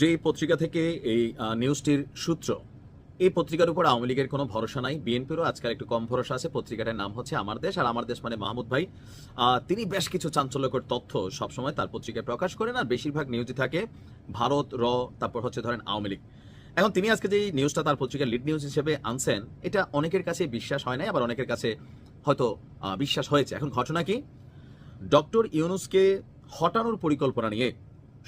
যে পত্রিকা থেকে এই নিউজটির সূত্র, এই পত্রিকার উপর আওয়ামী লীগের কোনো ভরসা নাই। বিএনপিরও আজকাল একটু কম ভরসা আছে। পত্রিকাটার নাম হচ্ছে আমার দেশ, আর আমার দেশ মানে মাহমুদ ভাই। তিনি বেশ কিছু চাঞ্চল্যকর তথ্য সবসময় তার পত্রিকায় প্রকাশ করেন, আর বেশিরভাগ নিউজই থাকে ভারত, র, তারপর হচ্ছে ধরেন আওয়ামী লীগ। এখন তিনি আজকে যে নিউজটা তার পত্রিকার লিড নিউজ হিসেবে আনছেন, এটা অনেকের কাছে বিশ্বাস হয় নাই, আবার অনেকের কাছে হয়তো বিশ্বাস হয়েছে। এখন ঘটনা কি? ডক্টর ইউনুসকে হটানোর পরিকল্পনা নিয়ে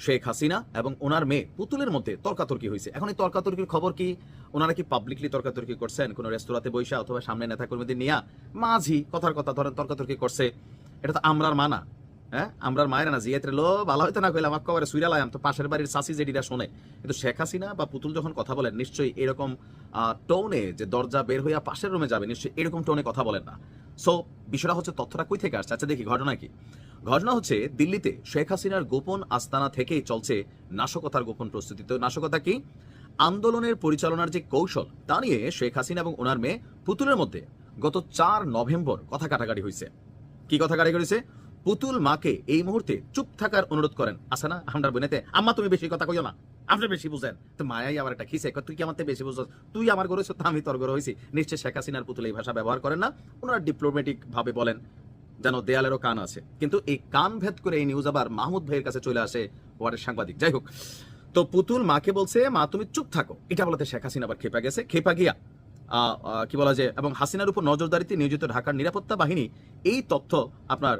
শেখ হাসিনা এবং ওনার মেয়ে পুতুলের মধ্যে তর্কাতর্কি হয়েছে। এখন এই তর্কাতর্কির খবর কি? ওনারা কি পাবলিকলি তর্কাতর্কি করছেন? কোনো রেস্তোরাঁতে বৈশা অথবা সামনে নেতাকর্মীদের নিয়া মাঝি কথার কথা ধরেন তর্কাতর্কি করছে। এটা তো আমরার মানা হ্যাঁ? আমরার মায়ের না জিয়াতে লো ভালো হয়তো না কইলাম আমাকে কবারে সুইরা লাগাম তো পাশের বাড়ির চাষি যেটিরা শোনে। কিন্তু শেখ হাসিনা বা পুতুল যখন কথা বলেন, নিশ্চয়ই এরকম টোনে যে দরজা বের হইয়া পাশের রুমে যাবে, নিশ্চয়ই এরকম টোনে কথা বলেন না। সো বিষয়টা হচ্ছে তথ্যটা কই থেকে আসছে? আচ্ছা দেখি, ঘটনা কি? ঘটনা হচ্ছে দিল্লিতে শেখ হাসিনার গোপন আস্তানা থেকেই চলছে নাশকতার গোপন প্রস্তুতি। তো নাশকতা কি? আন্দোলনের পরিচালনার যে কৌশল, তা নিয়ে শেখ হাসিনা এবং ওনার মেয়ে পুতুলের মধ্যে গত চার নভেম্বর কথা কাটাকাটি হয়েছে। কি কথা কাটাকাটি হয়েছে? পুতুল মাকে এই মুহূর্তে চুপ থাকার অনুরোধ করেন। আসে না আমরা বোনেতে, আম্মা তুমি বেশি কথা কইও না, আপনি বেশি বুঝেন। তো মায়াই আবার একটা খিসে তুই কি আমার বেশি বুঝছ? তুই আমার গড়ে তো আমি তোর গড়ে হয়েছি নিশ্চয় শেখ হাসিনার পুতুল এই ভাষা ব্যবহার করেন না। ওনারা ডিপ্লোম্যাটিক ভাবে বলেন। যেন দেয়ালেরও কান আছে। কিন্তু এই কান ভেদ করে এই নিউজ আবার মাহমুদ ভাইয়ের কাছে চলে আসে ওয়ার্ডের সাংবাদিক। যাই হোক, তো পুতুল মাকে বলছে, মা, তুমি চুপ থাকো। এটা বলতে শেখ হাসিনা আবার খেপা গেছে। খেপা গিয়া কি বলা যায়, এবং হাসিনার উপর নজরদারিতে নিয়োজিত ঢাকার নিরাপত্তা বাহিনী এই তথ্য আপনার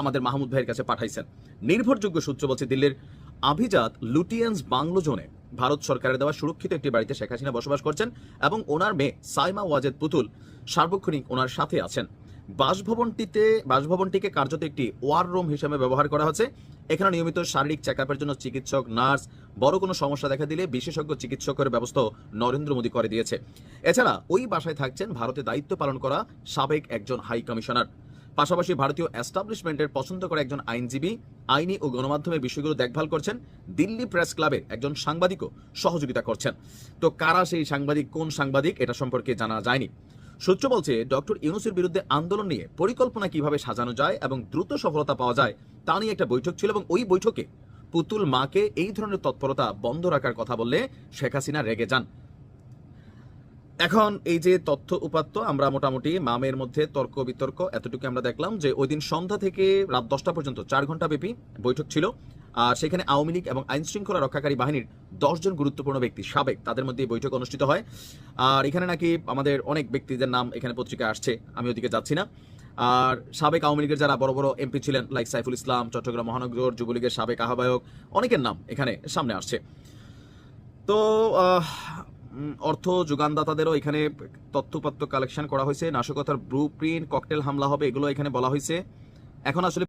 আমাদের মাহমুদ ভাইয়ের কাছে পাঠাইছেন। নির্ভরযোগ্য সূত্র বলছে, দিল্লির আভিজাত লুটিয়েন্স বাংলো জোনে ভারত সরকারের দেওয়া সুরক্ষিত একটি বাড়িতে শেখ হাসিনা বসবাস করছেন এবং ওনার মেয়ে সাইমা ওয়াজেদ পুতুল সার্বক্ষণিক ওনার সাথে আছেন। বাসভবনটিতে, বাসভবনটিকে কার্যত একটি ওয়ার রুম হিসেবে ব্যবহার করা হচ্ছে। এখানে নিয়মিত শারীরিক চেক জন্য চিকিৎসক নার্স বড় কোনো সমস্যা দেখা দিলে বিশেষজ্ঞ চিকিৎসকের ব্যবস্থা নরেন্দ্র মোদী করে দিয়েছে। এছাড়া ওই বাসায় থাকছেন ভারতে দায়িত্ব পালন করা সাবেক একজন হাই কমিশনার পাশাপাশি ভারতীয় এস্টাবলিশমেন্টের পছন্দ করা একজন আইনজীবী, আইনি ও গণমাধ্যমের বিষয়গুলো দেখভাল করছেন। দিল্লি প্রেস ক্লাবের একজন সাংবাদিকও সহযোগিতা করছেন। তো কারা সেই সাংবাদিক, কোন সাংবাদিক, এটা সম্পর্কে জানা যায়নি। সূত্র বলছে, ডক্টর ইউনুসের বিরুদ্ধে আন্দোলন নিয়ে পরিকল্পনা কীভাবে সাজানো যায় এবং দ্রুত সফলতা পাওয়া যায়, তা নিয়ে একটা বৈঠক ছিল এবং ওই বৈঠকে পুতুল মাকে এই ধরনের তৎপরতা বন্ধ রাখার কথা বললে শেখ হাসিনা রেগে যান। এখন এই যে তথ্য উপাত্ত, আমরা মোটামুটি মামের মধ্যে তর্ক বিতর্ক এতটুকু আমরা দেখলাম যে ওই দিন সন্ধ্যা থেকে রাত দশটা পর্যন্ত, চার ঘণ্টা ব্যাপী বৈঠক ছিল। আর সেখানে আওয়ামী লীগ এবং আইন শৃঙ্খলা রক্ষাকারী বাহিনীর দশজন গুরুত্বপূর্ণ ব্যক্তি সাবেক, তাদের মধ্যে এই বৈঠক অনুষ্ঠিত হয়। আর এখানে নাকি আমাদের অনেক ব্যক্তিদের নাম এখানে পত্রিকায় আসছে, আমি ওদিকে যাচ্ছি না। আর সাবেক আওয়ামী লীগের যারা বড় বড় এমপি ছিলেন লাইক সাইফুল ইসলাম, চট্টগ্রাম মহানগর, যুবলীগের সাবেক আহ্বায়ক, অনেকের নাম এখানে সামনে আসছে। তো অর্থ যোগানদাতাদেরও এখানে তথ্যপত্র কালেকশন করা হয়েছে। নাশকতার ব্লু প্রিন্ট ককটেল হামলা হবে, এগুলো এখানে বলা হয়েছে। এখন আসলে